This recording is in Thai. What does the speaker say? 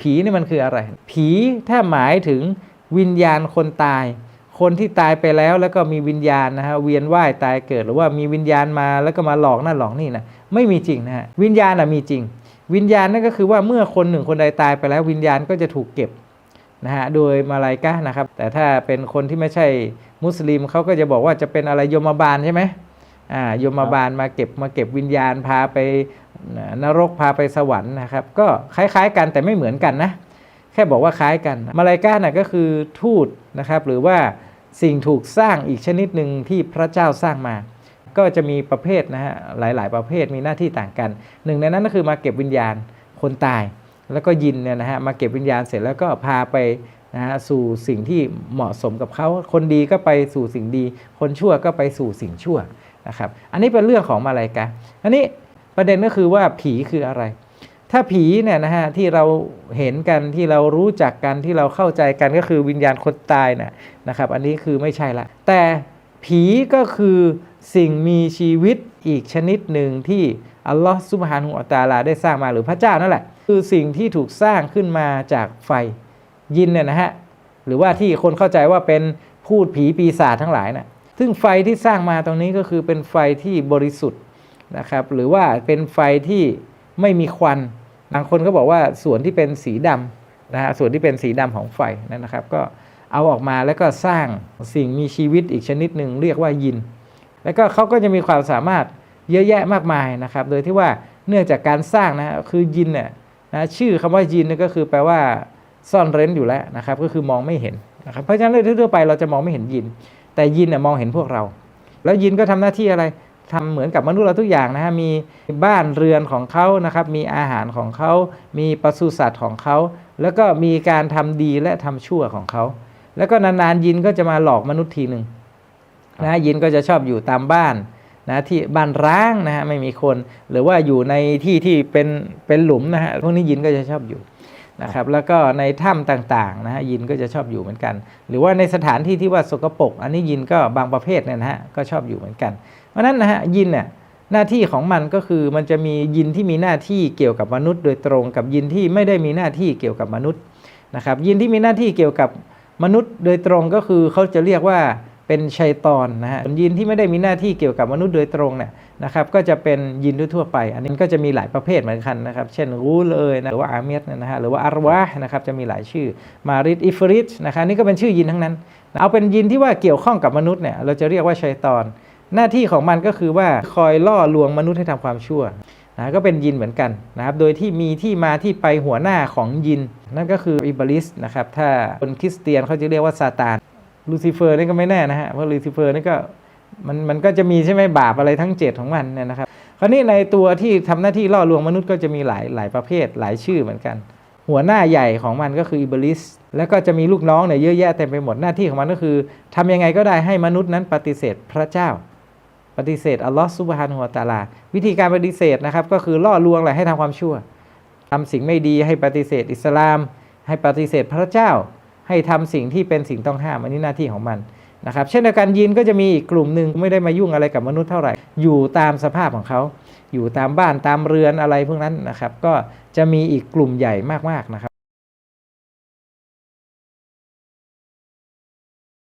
ผีนี่มันคืออะไร ผีถ้าหมายถึงวิญญาณคนตาย คนที่ตายไปแล้วแล้วก็มีวิญญาณนะฮะเวียนว่ายตายเกิดหรือว่ามีวิญญาณมาแล้วก็มาหลอกนั่นหลอกนี่นะไม่มีจริงนะฮะวิญญาณนะมีจริง วิญญาณนั่นก็คือว่าเมื่อคนหนึ่งคนใดตายไปแล้ว วิญญาณก็จะถูกเก็บนะฮะโดยมาลายกะนะครับ แต่ถ้าเป็นคนที่ไม่ใช่มุสลิมเขาก็จะบอกว่าจะเป็นอะไรยมบาลใช่ไหม อ่ายมบาลมาเก็บมาเก็บวิญญาณพาไปนรกพาไปสวรรค์นะครับ ก็คล้ายๆกันแต่ไม่เหมือนกันนะแค่บอกว่าคล้ายกัน มาลายกาน่ะก็คือทูตนะครับหรือว่าสิ่งถูกสร้างอีกชนิดหนึ่งที่พระเจ้าสร้างมา ก็จะมีประเภทนะฮะหลาย ๆ ประเภทมีหน้าที่ต่างกัน หนึ่งในนั้นก็คือมาเก็บวิญญาณคนตาย แล้วก็ยินเนี่ยนะฮะมาเก็บวิญญาณเสร็จแล้วก็พาไปนะฮะสู่สิ่งที่เหมาะสมกับเขาคนดีก็ไปสู่สิ่งดี คนชั่วก็ไปสู่สิ่งชั่ว นะครับอันนี้เป็นเรื่องของมาลายกาอันนี้ประเด็นก็คือว่าผีคืออะไร ถ้าผีเนี่ยนะฮะที่เราเห็นกันที่เรารู้จักกันที่เราเข้าใจกันก็คือวิญญาณคนตายนะนะครับ อันนี้คือไม่ใช่ละ แต่ผีก็คือสิ่งมีชีวิตอีกชนิดหนึ่งที่อัลลอฮ์ซุบฮานุอัตาลาได้สร้างมาหรือพระเจ้านั่นแหละ คือสิ่งที่ถูกสร้างขึ้นมาจากไฟยินเนี่ยนะฮะหรือว่าที่คนเข้าใจว่าเป็นพูดผีปีศาจทั้งหลายนะ ซึ่งไฟที่สร้างมาตรงนี้ก็คือเป็นไฟที่บริสุทธิ์นะครับ หรือว่าเป็นไฟที่ไม่มีควัน บางคนก็บอกว่าส่วนที่เป็นสีดำนะฮะ ส่วนที่เป็นสีดำของไฟนั่นนะครับ ก็เอาออกมาแล้วก็สร้างสิ่งมีชีวิตอีกชนิดหนึ่งเรียกว่ายิน แล้วก็เขาก็จะมีความสามารถเยอะแยะมากมายนะครับ โดยที่ว่าเนื่องจากการสร้างนะ คือยินเนี่ยนะชื่อคำว่ายินนี่ก็คือแปลว่าซ่อนเร้นอยู่แล้วนะครับ ก็คือมองไม่เห็นนะครับ เพราะฉะนั้นโดยทั่วๆไปเราจะมองไม่เห็นยิน แต่ยินเนี่ยมองเห็นพวกเรา แล้วยินก็ทำหน้าที่อะไรทำเหมือนกับมนุษย์เราทุกอย่างนะฮะ มีบ้านเรือนของเขานะครับ มีอาหารของเขา มีปศุสัตว์ของเขา แล้วก็มีการทำดีและทำชั่วของเขา แล้วก็นานๆยินก็จะมาหลอกมนุษย์ทีหนึ่งนะยินก็จะชอบอยู่ตามบ้านนะที่บ้านร้างนะฮะไม่มีคน หรือว่าอยู่ในที่ที่เป็นเป็นหลุมนะฮะพวกนี้ยินก็จะชอบอยู่ นะครับแล้วก็ในถ้ำต่างๆนะฮะยินก็จะชอบอยู่เหมือนกัน หรือว่าในสถานที่ที่ว่าสกปรกอันนี้ยินก็บางประเภทเนี่ยนะฮะก็ชอบอยู่เหมือนกัน เพราะฉะนั้นนะฮะยินเนี่ยหน้าที่ของมันก็คือมันจะมียินที่มีหน้าที่เกี่ยวกับมนุษย์ โดยตรงกับยินที่ไม่ได้มีหน้าที่เกี่ยวกับมนุษย์นะครับยินที่มีหน้าที่เกี่ยวกับมนุษย์ โดยตรงก็คือเขาจะเรียกว่า เป็นชัยตอนนะฮะยินที่ไม่ได้มีหน้าที่เกี่ยวกับมนุษย์โดยตรงเนี่ยนะครับก็จะเป็นยินทั่วไป อันนี้ก็จะมีหลายประเภทเหมือนกันนะครับ เช่นรูเลยนะหรือว่าอาเมียตนะฮะหรือว่าอารวะนะครับจะมีหลายชื่อมาริดอิฟริตนะครับนี่ก็เป็นชื่อยินทั้งนั้น เอาเป็นยินที่ว่าเกี่ยวข้องกับมนุษย์เนี่ยเราจะเรียกว่าชัยตอน หน้าที่ของมันก็คือว่าคอยล่อลวงมนุษย์ให้ทำความชั่วนะก็เป็นยินเหมือนกันนะครับ โดยที่มีที่มาที่ไปหัวหน้าของยิน นั่นก็คืออิบลิสนะครับ ถ้าคนคริสเตียนเขาจะเรียกว่าซาตาน ลูซิเฟอร์นี่ก็ไม่แน่นะฮะเพราะลูซิเฟอร์นี่ก็มันมันก็จะมีใช่ไหมบาปอะไรทั้งเจ็ดของมันเนี่ยนะครับ คราวนี้ในตัวที่ทำหน้าที่ล่อลวงมนุษย์ก็จะมีหลายหลายประเภทหลายชื่อเหมือนกัน หัวหน้าใหญ่ของมันก็คืออิบลิสแล้วก็จะมีลูกน้องเนี่ยเยอะแยะเต็มไปหมดหน้าที่ของมันก็คือทำยังไงก็ได้ให้มนุษย์นั้นปฏิเสธพระเจ้า ปฏิเสธอัลลอฮ์ซุบฮานุวตาลา วิธีการปฏิเสธนะครับก็คือล่อลวงแหละให้ทำความชั่วทำสิ่งไม่ดีให้ปฏิเสธอิสลาม ให้ปฏิเสธพระเจ้า ให้ทำสิ่งที่เป็นสิ่งต้องห้ามอันนี้หน้าที่ของมันนะครับเช่นเดียวกันยีนก็จะมีอีกกลุ่มหนึ่งไม่ได้มายุ่งอะไรกับมนุษย์เท่าไหร่ อยู่ตามสภาพของเขา อยู่ตามบ้านตามเรือนอะไรพวกนั้นนะครับ ก็จะมีอีกกลุ่มใหญ่มากๆนะครับ